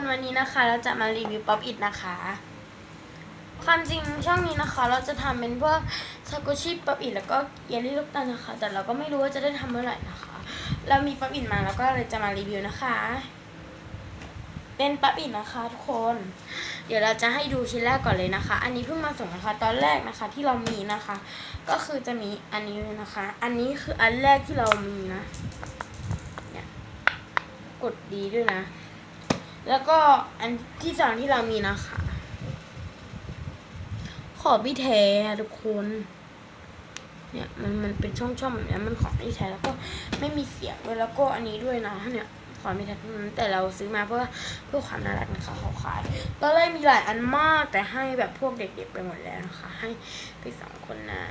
คนวันนี้นะคะ เราจะมารีวิวป๊อปอิดนะคะ ความจริงช่องนี้นะคะ เราจะทำเป็นพวกซากุชิป๊อปอิดแล้วก็เยลลี่ลูกตาลนะคะ แต่เราก็ไม่รู้ว่าจะได้ทำเมื่อไหร่นะคะ เรามีป๊อปอิดมาแล้วก็เลยจะมารีวิวนะคะ เป็นป๊อปอิดนะคะทุกคน เดี๋ยวเราจะให้ดูชิ้นแรกก่อนเลยนะคะ อันนี้เพิ่งมาส่งนะคะ ตอนแรกนะคะที่เรามีนะคะ ก็คือจะมีอันนี้เลยนะคะ อันนี้คืออันแรกที่เรามีนะ เนี่ย กดดีด้วยนะ แล้วก็อันที่สองที่เรามีนะคะ ขอพี่แท้ทุกคน เนี่ยมันมันเป็นช่องๆแบบนี้มันขอพี่แท้แล้วก็ไม่มีเสียงด้วยแล้วก็อันนี้ด้วยนะเนี่ยขอไม่แท้ทั้งนั้นแต่เราซื้อมาเพื่อเพื่อความน่ารักนะคะเขาขายตอนแรกมีหลายอันมากแต่ให้แบบพวกเด็กๆไปหมดแล้วนะคะ ให้ไปสองคนนะ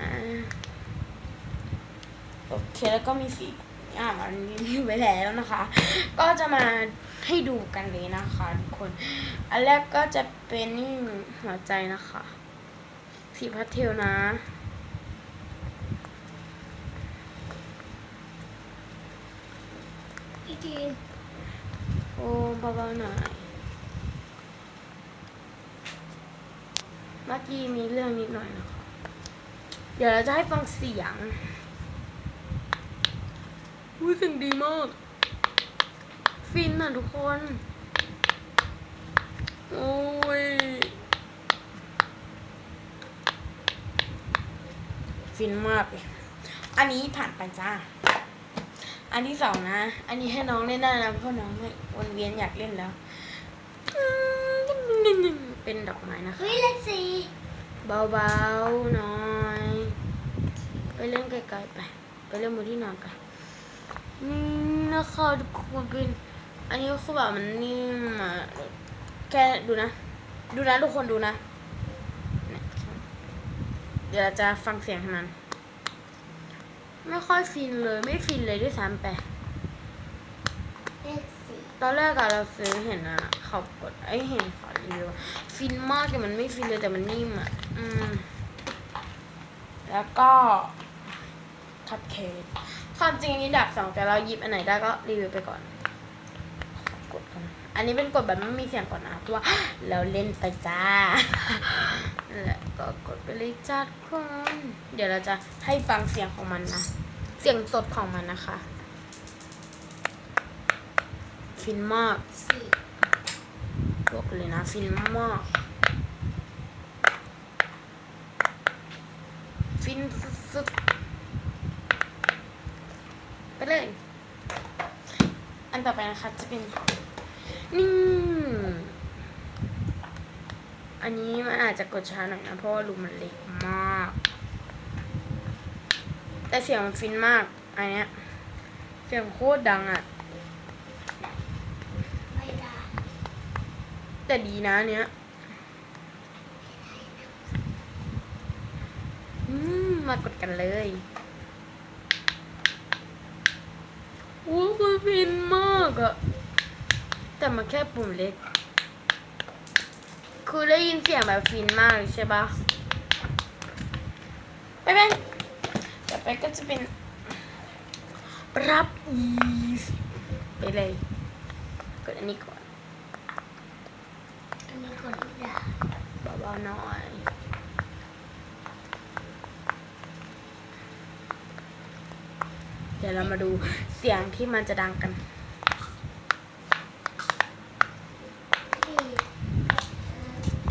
โอเคแล้วก็มีสี อ่ามันมีไว้แล้วนะคะ ก็จะมาให้ดูกันเลยนะคะทุกคน อันแรกก็จะเป็นนี่หัวใจนะคะ สีพาสเทลนะพี่จีนโอ้เบาๆหน่อยเมื่อกี้มีเรื่องนิดหน่อยนะคะ เดี๋ยวเราจะให้ฟังเสียง อุ้ยเสียงดีมาก ฟินอะทุกคน โอ้ย ฟินมากเลยอันนี้ผ่านไปจ้า อันที่สองนะ อันนี้ให้น้องเล่นได้นะเพราะน้องไม่วนเวียนอยากเล่นแล้ว เป็นดอกไม้นะคะเฮ้ยเลขสี่เบาๆหน่อย ไปเล่นไกลๆไป ไปเล่นมือที่นอนกัน นี่นะคะทุกคนเป็นอันนี้คือแบบมันนิ่มอะแกดูนะ ดูนะทุกคนดูนะเนี่ยเดี๋ยวเราจะฟังเสียงของมัน ไม่ค่อยฟินเลยไม่ฟินเลยด้วยซ้ำไปเลขสี่ตอนแรกอะเราซื้อเห็นอะเขากดไอยเห็นขอรีวิวฟินมากแต่มันไม่ฟินเลยแต่มันนิ่มอะอืมแล้วก็ คัพเค้กความจริงอันนี้ดับสองแต่เราหยิบอันไหนได้ก็รีวิวไปก่อนกดกันอันนี้เป็นกดแบบไม่มีเสียงก่อนนะเพราะว่าเราเล่นไปจ้านั่นแหละก็กดไปเลยจ้าทุกคนเดี๋ยวเราจะให้ฟังเสียงของมันนะเสียงสดของมันนะคะฟินมากสี่บอกเลยนะฟินมากฟินสุดๆไป เลย อันต่อไปนะคะจะเป็นนี่ อันนี้มันอาจจะกดช้าหน่อยนะ เพราะว่ารูมันเล็กมาก แต่เสียงมันฟินมากอันเนี้ยเสียงโคตรดังอะ่ะไม่ได้แต่ดีนะอันเนี้ยอืมมากดกันเลยอู้ คือฟินมากอะแต่มันแค่ปุ่มเล็ก คือได้ยินเสียงแบบฟินมากเลยใช่ปะไปไปต่อไปก็จะเป็นรับอีสไปเลยกดอันนี้ก่อนอันนี้กดไม่ได้เบาๆหน่อย เดี๋ยวเรามาดูเสียงที่มันจะดังกัน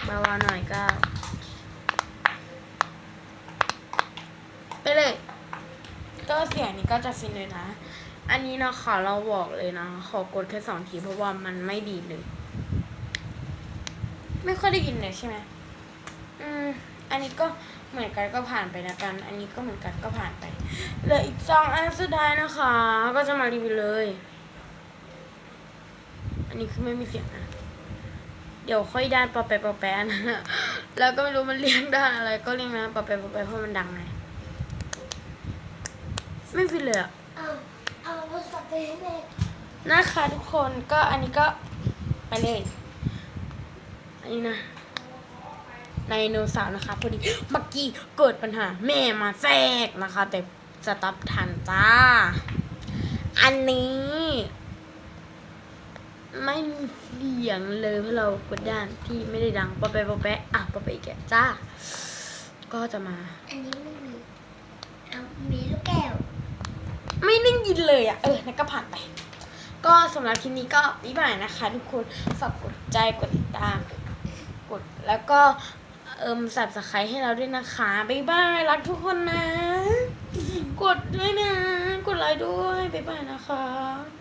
เบาๆหน่อยก็ไปเลย ก็เสียงนี้ก็จะฟินเลยนะ อันนี้นะคะเราบอกเลยนะ ขอกดแค่สองทีเพราะว่ามันไม่ดีเลย ไม่ค่อยได้ยินเลยใช่ไหมอืม อันนี้ก็เหมือนกันก็ผ่านไปนะกัน อันนี้ก็เหมือนกันก็ผ่านไปเหลืออีกสองอันสุดท้ายนะคะ ก็จะมารีวิวเลย อันนี้คือไม่มีเสียงนะเดี๋ยวค่อยด้านปอแปะปอแปะนะแล้วก็ไม่รู้มันเรียกด้านอะไร ก็เรียกนะปอแปะปอแปะเพราะมันดังไงไม่ฟินเลยอะเอาเอาโทรศัพท์ไปให้แม่นะคะทุกคนก็อันนี้ก็ไปเลยอันนี้นะ ไดโนเสาร์นะคะพอดีเมื่อกี้เกิดปัญหาแม่มาแทรกนะคะ แต่สต็อปทันจ้า อันนี้ ไม่มีเสียงเลยเพราะเรากดด้านที่ไม่ได้ดังปะแปะปะแปะอะปะแปะอีกแกจ้า ก็จะมา อันนี้ไม่มีเอามีลูกแก้ว ไม่ได้ยินเลยอะ เออนั่นก็ผ่านไป ก็สำหรับคลิปนี้ก็บ๊ายบายนะคะ ทุกคนฝากกดใจกดติดตามกดแล้วก็ เอิมสับสไครให้เราด้วยนะคะ บ๊ายบาย รักทุกคนนะ กดด้วยนะ กดไลค์ด้วย บ๊ายบายนะคะ